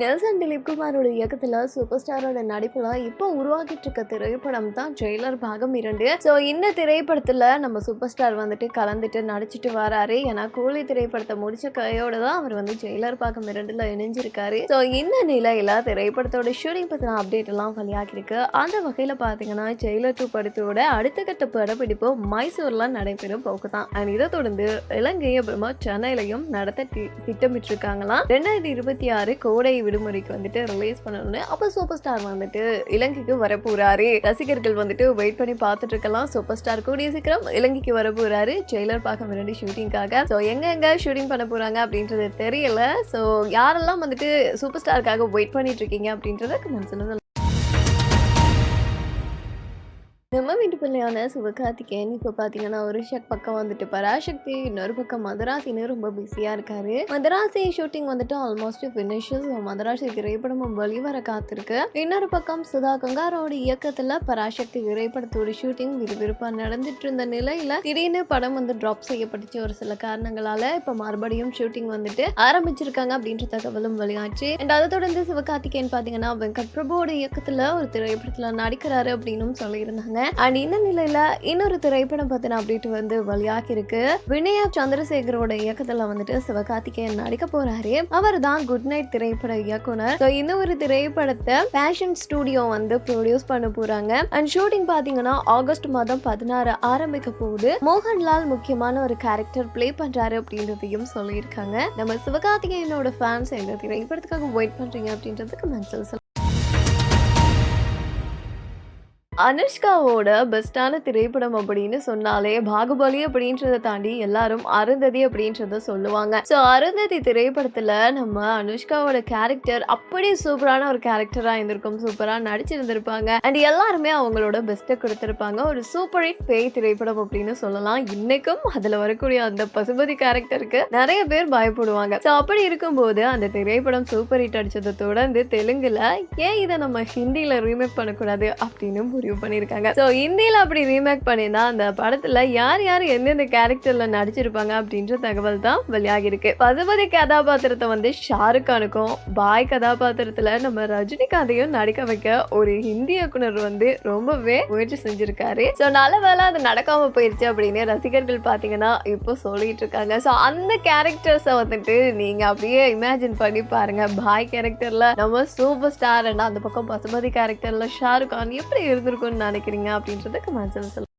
Nelson Dilip குமாரோட இயக்கத்துல super ஸ்டாரோட நடிப்புல இப்போ உருவாக்கிட்டு இருக்க திரைப்படம் தான் ட்ரெய்லர் பாகம் இரண்டு. ஸோ இந்த திரைப்படத்துல நம்ம சூப்பர் ஸ்டார் வந்துட்டு கலந்துட்டு நடிச்சிட்டு வராரு. ஏன்னா கூலி திரைப்படத்தை முடிச்ச கையோட தான் அவர் வந்து ஜெயிலர் பாகம் இரண்டுல இணைஞ்சிருக்காரு. ஸோ இந்த நிலையில திரைப்படத்தோட ஷூட்டிங் பத்தின அப்டேட் எல்லாம் வெளியாகிருக்கு அந்த வகையில பாத்தீங்கன்னா ஜெயிலர் டூ படத்தோட அடுத்த கட்ட படப்பிடிப்பு மைசூர்ல நடைபெறும் போக்கு தான் அண்ட் இதை தொடர்ந்து இலங்கை அப்புறமா சென்னையிலையும் நடத்த தி- திட்டமிட்டு இருக்காங்களாம் ரெண்டாயிரத்தி இருபத்தி ஆறு கோடை விடுமுறைக்கு வந்துட்டு ரிலீஸ் பண்ணணும்னு அப்போ சூப்பர் ஸ்டார் வந்துட்டு இலங்கைக்கு வரப்போறாரு. ரசிகர்கள் வந்துட்டு வெயிட் பண்ணி பார்த்துட்டு இருக்கலாம் சூப்பர் ஸ்டார் கூடிய சீக்கிரம் இலங்கைக்கு வரப்போறாரு. ட்ரெய்லர் பார்க்க முன்னாடி ஷூட்டிங்காக ஸோ எங்க எங்க ஷூட்டிங் பண்ண போறாங்க அப்படின்றது தெரியல. ஸோ யாரெல்லாம் வந்துட்டு சூப்பர் ஸ்டாருக்காக வெயிட் பண்ணிட்டு இருக்கீங்க அப்படின்றத கமெண்ட்ஸ் நம்ம வீட்டு பிள்ளையான சிவகார்த்திகேயன் இப்போ பார்த்தீங்கன்னா ஒரு ஷக் பக்கம் வந்துட்டு பராசக்தி இன்னொரு பக்கம் மதராசின்னு ரொம்ப பிஸியாக இருக்காரு. மதராசி ஷூட்டிங் வந்துட்டு ஆல்மோஸ்ட் ஃபினிஷஸ் மதராசி திரைப்படமும் வெளிவர காத்திருக்கு. இன்னொரு பக்கம் சுதா கங்காரோட இயக்கத்தில் பராசக்தி திரைப்படத்தோட ஷூட்டிங் விறுவிறுப்பாக நடந்துட்டு இருந்த நிலையில் திடீர்னு படம் வந்து ட்ராப் செய்யப்பட்டுச்சு ஒரு சில காரணங்களால். இப்போ மறுபடியும் ஷூட்டிங் வந்துட்டு ஆரம்பிச்சிருக்காங்க அப்படின்ற தகவலும் வெளியாச்சு. அண்ட் அதை தொடர்ந்து சிவகார்த்திகேயன் பார்த்தீங்கன்னா வெங்கட் பிரபுவோட இயக்கத்தில் ஒரு திரைப்படத்தில் நடிக்கிறாரு அப்படின்னும் சொல்லியிருந்தாங்க. அண்ட் இந்த நிலையில இன்னொரு திரைப்படம் பத்தின அப்டேட் வந்து வெளியாகி இருக்கு. வினயா சந்திரசேகரோட இயக்கத்துல வந்துட்டு சிவகார்த்திகேயன் நடிக்க போறாரு. அவர் தான் குட் நைட் திரைப்பட இயக்குனர். ஸோ இந்த ஒரு திரைப்படத்தை பேஷன் ஸ்டுடியோ வந்து ப்ரொடியூஸ் பண்ண போறாங்க. அண்ட் ஷூட்டிங் பாத்தீங்கன்னா ஆகஸ்ட் மாதம் பதினாறு ஆரம்பிக்க போகுது. மோகன்லால் முக்கியமான ஒரு கேரக்டர் ப்ளே பண்றாரு அப்படின்றதையும் சொல்லியிருக்காங்க. நம்ம சிவகார்த்திகேயனோட ஃபேன்ஸ் இந்த திரைப்படத்துக்காக வெயிட் பண்றீங்க அப்படின்றதுக்கு மென்சல் அனுஷ்காவோட பெஸ்டான திரைப்படம் அப்படின்னு சொன்னாலே பாகுபலி அப்படின்றத தாண்டி எல்லாரும் அருந்ததி அப்படின்றத சொல்லுவாங்க. ஸோ அருந்ததி திரைப்படத்தில் நம்ம அனுஷ்காவோட கேரக்டர் அப்படி சூப்பரான ஒரு கேரக்டராக இருந்திருக்கும். சூப்பராக நடிச்சிருந்திருப்பாங்க. அண்ட் எல்லாருமே அவங்களோட பெஸ்ட்டை கொடுத்துருப்பாங்க. ஒரு சூப்பர் ஹிட் பேய் திரைப்படம் அப்படின்னு சொல்லலாம். இன்னைக்கும் அதில் வரக்கூடிய அந்த பசுபதி கேரக்டருக்கு நிறைய பேர் பயப்படுவாங்க. ஸோ அப்படி இருக்கும்போது அந்த திரைப்படம் சூப்பர் ஹிட் அடித்ததை தொடர்ந்து தெலுங்குல ஏன் இதை நம்ம ஹிந்தியில் ரீமேக் பண்ணக்கூடாது அப்படின்னு ரிவ்யூ பண்ணியிருக்காங்க ஸோ ஹிந்தியில் அப்படி ரீமேக் பண்ணியிருந்தா அந்த படத்தில் யார் யார் எந்தெந்த கேரக்டரில் நடிச்சிருப்பாங்க அப்படின்ற தகவல் தான் வெளியாகிருக்கு பதுபதி கதாபாத்திரத்தை வந்து ஷாருக் கானுக்கும் பாய் கதாபாத்திரத்தில் நம்ம ரஜினிகாந்தையும் நடிக்க வைக்க ஒரு ஹிந்தி இயக்குனர் வந்து ரொம்பவே முயற்சி செஞ்சிருக்காரு. ஸோ நல்ல வேளை அது நடக்காம போயிருச்சு அப்படின்னு ரசிகர்கள் பார்த்தீங்கன்னா இப்போ சொல்லிட்டு இருக்காங்க. ஸோ அந்த கேரக்டர்ஸை வந்துட்டு நீங்க அப்படியே இமேஜின் பண்ணி பாருங்க. பாய் கேரக்டர்ல நம்ம சூப்பர் ஸ்டார் அந்த பக்கம் பசுமதி கேரக்டர்ல ஷாருக் கான் எப்படி இருக்கும்னு நினைக்கிறீங்க அப்படின்றத கமெண்ட்ஸில் சொல்லுங்கள்